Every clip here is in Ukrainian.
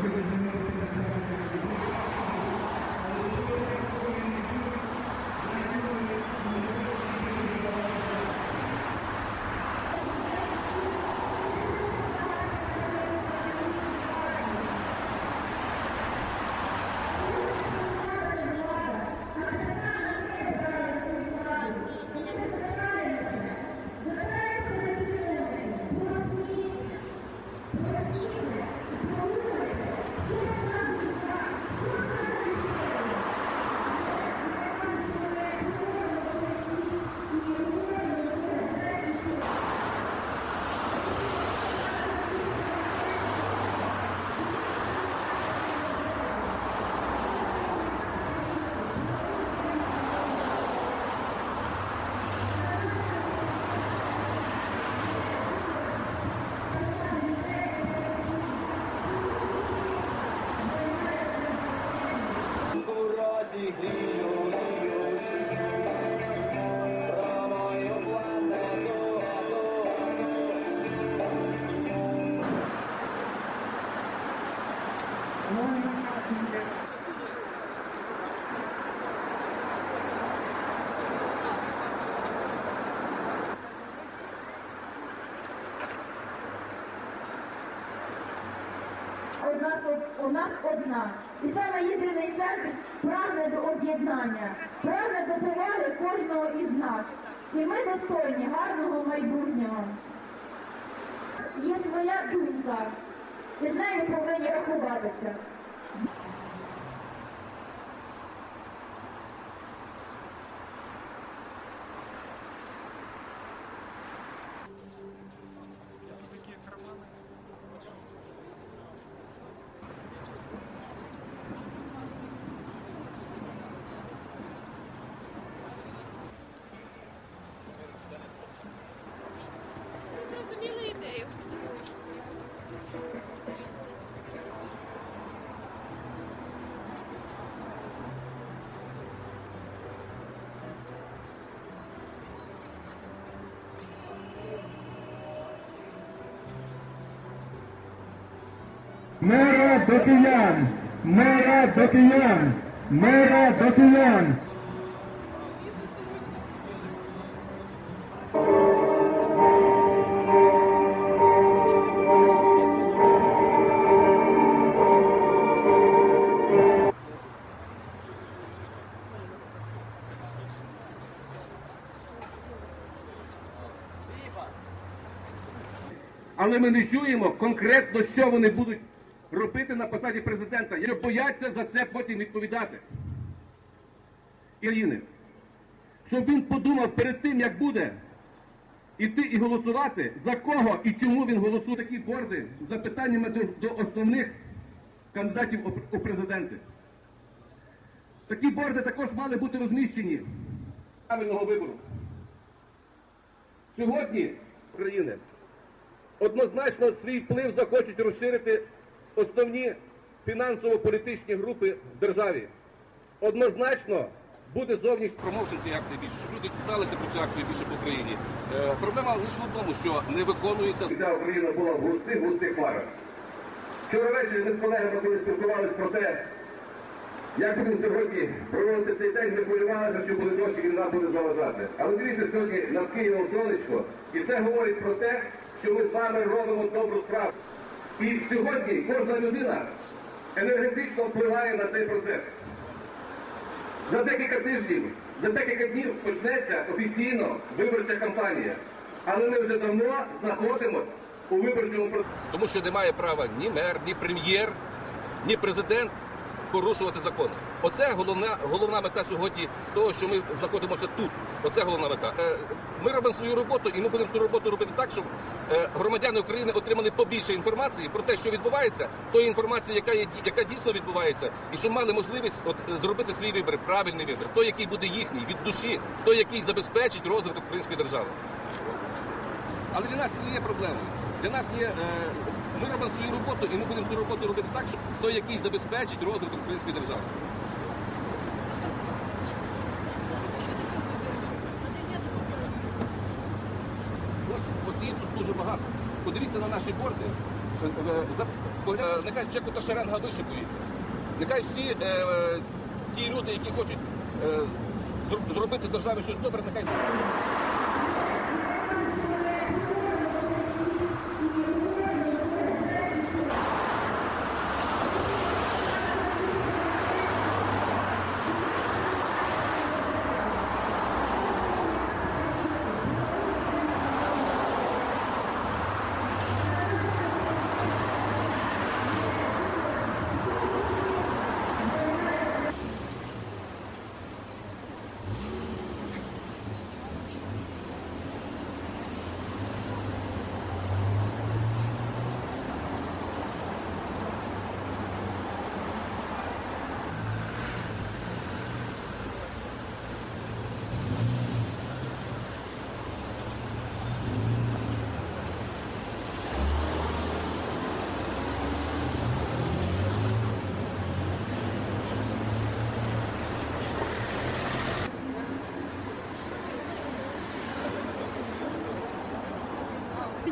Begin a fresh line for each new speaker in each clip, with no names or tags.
Thank you. У нас одна. І саме єдиний центр прагне до об'єднання, прагне до поваги кожного із нас. І ми достойні гарного майбутнього. Є своя думка, і з нею повинні рахуватися.
too. मेरा बतियान मेरा दतियान मेरा दतियान
але ми не чуємо конкретно, що вони будуть робити на посаді президента. Якщо бояться за це потім відповідати. Ірини, щоб він подумав перед тим, як буде іти і голосувати, за кого і чому він голосує такі борди з запитаннями до, до основних кандидатів у президенти. Такі борди також мали бути розміщені правильного вибору. Сьогодні України однозначно свій вплив захочуть розширити основні фінансово-політичні групи в державі. Однозначно буде зовнішній
промоушен цієї акції більше, щоб люди дізналися про цю акцію більше по Україні. Е, проблема лише в тому, що не виконується
Вся Україна була в густих, густих хмарах. Вчора ввечері ми з колегами, коли спілкувалися про те, як будемо сьогодні проводити цей день, ми хвилювалися, що буде дощ і він нам буде заважати. Але дивіться, сьогодні над Києвом сонечко, і це говорить про те, що ми з вами робимо добру справу. І сьогодні кожна людина енергетично впливає на цей процес. За декілька тижнів, за декілька днів почнеться офіційно виборча кампанія. Але ми вже давно знаходимося у виборчому процесі.
тому, що не має права ні мер, ні прем'єр, ні президент порушувати закони. Оце головна головна мета сьогодні того, що ми знаходимося тут. Оце головна мета. Е, Ми робимо свою роботу, і ми будемо ту роботу робити так, щоб е, громадяни України отримали побільше інформації про те, що відбувається, тої інформації, яка є яка дійсно відбувається, і щоб мали можливість от е, зробити свій вибір, правильний вибір, той, який буде їхній, від душі, той, який забезпечить розвиток української держави. Але для нас не є проблемою. Для нас є. Е, ми робимо свою роботу, і ми будемо ту роботу робити так, щоб той, який забезпечить розвиток української держави. Ось, тут дуже багато. Подивіться на наші борди.
е, нехай спочатку та шеренга вишикується. Нехай всі е, е, ті люди, які хочуть е, зробити державі щось добре, нехай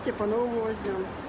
Видите, по-новому возьмем.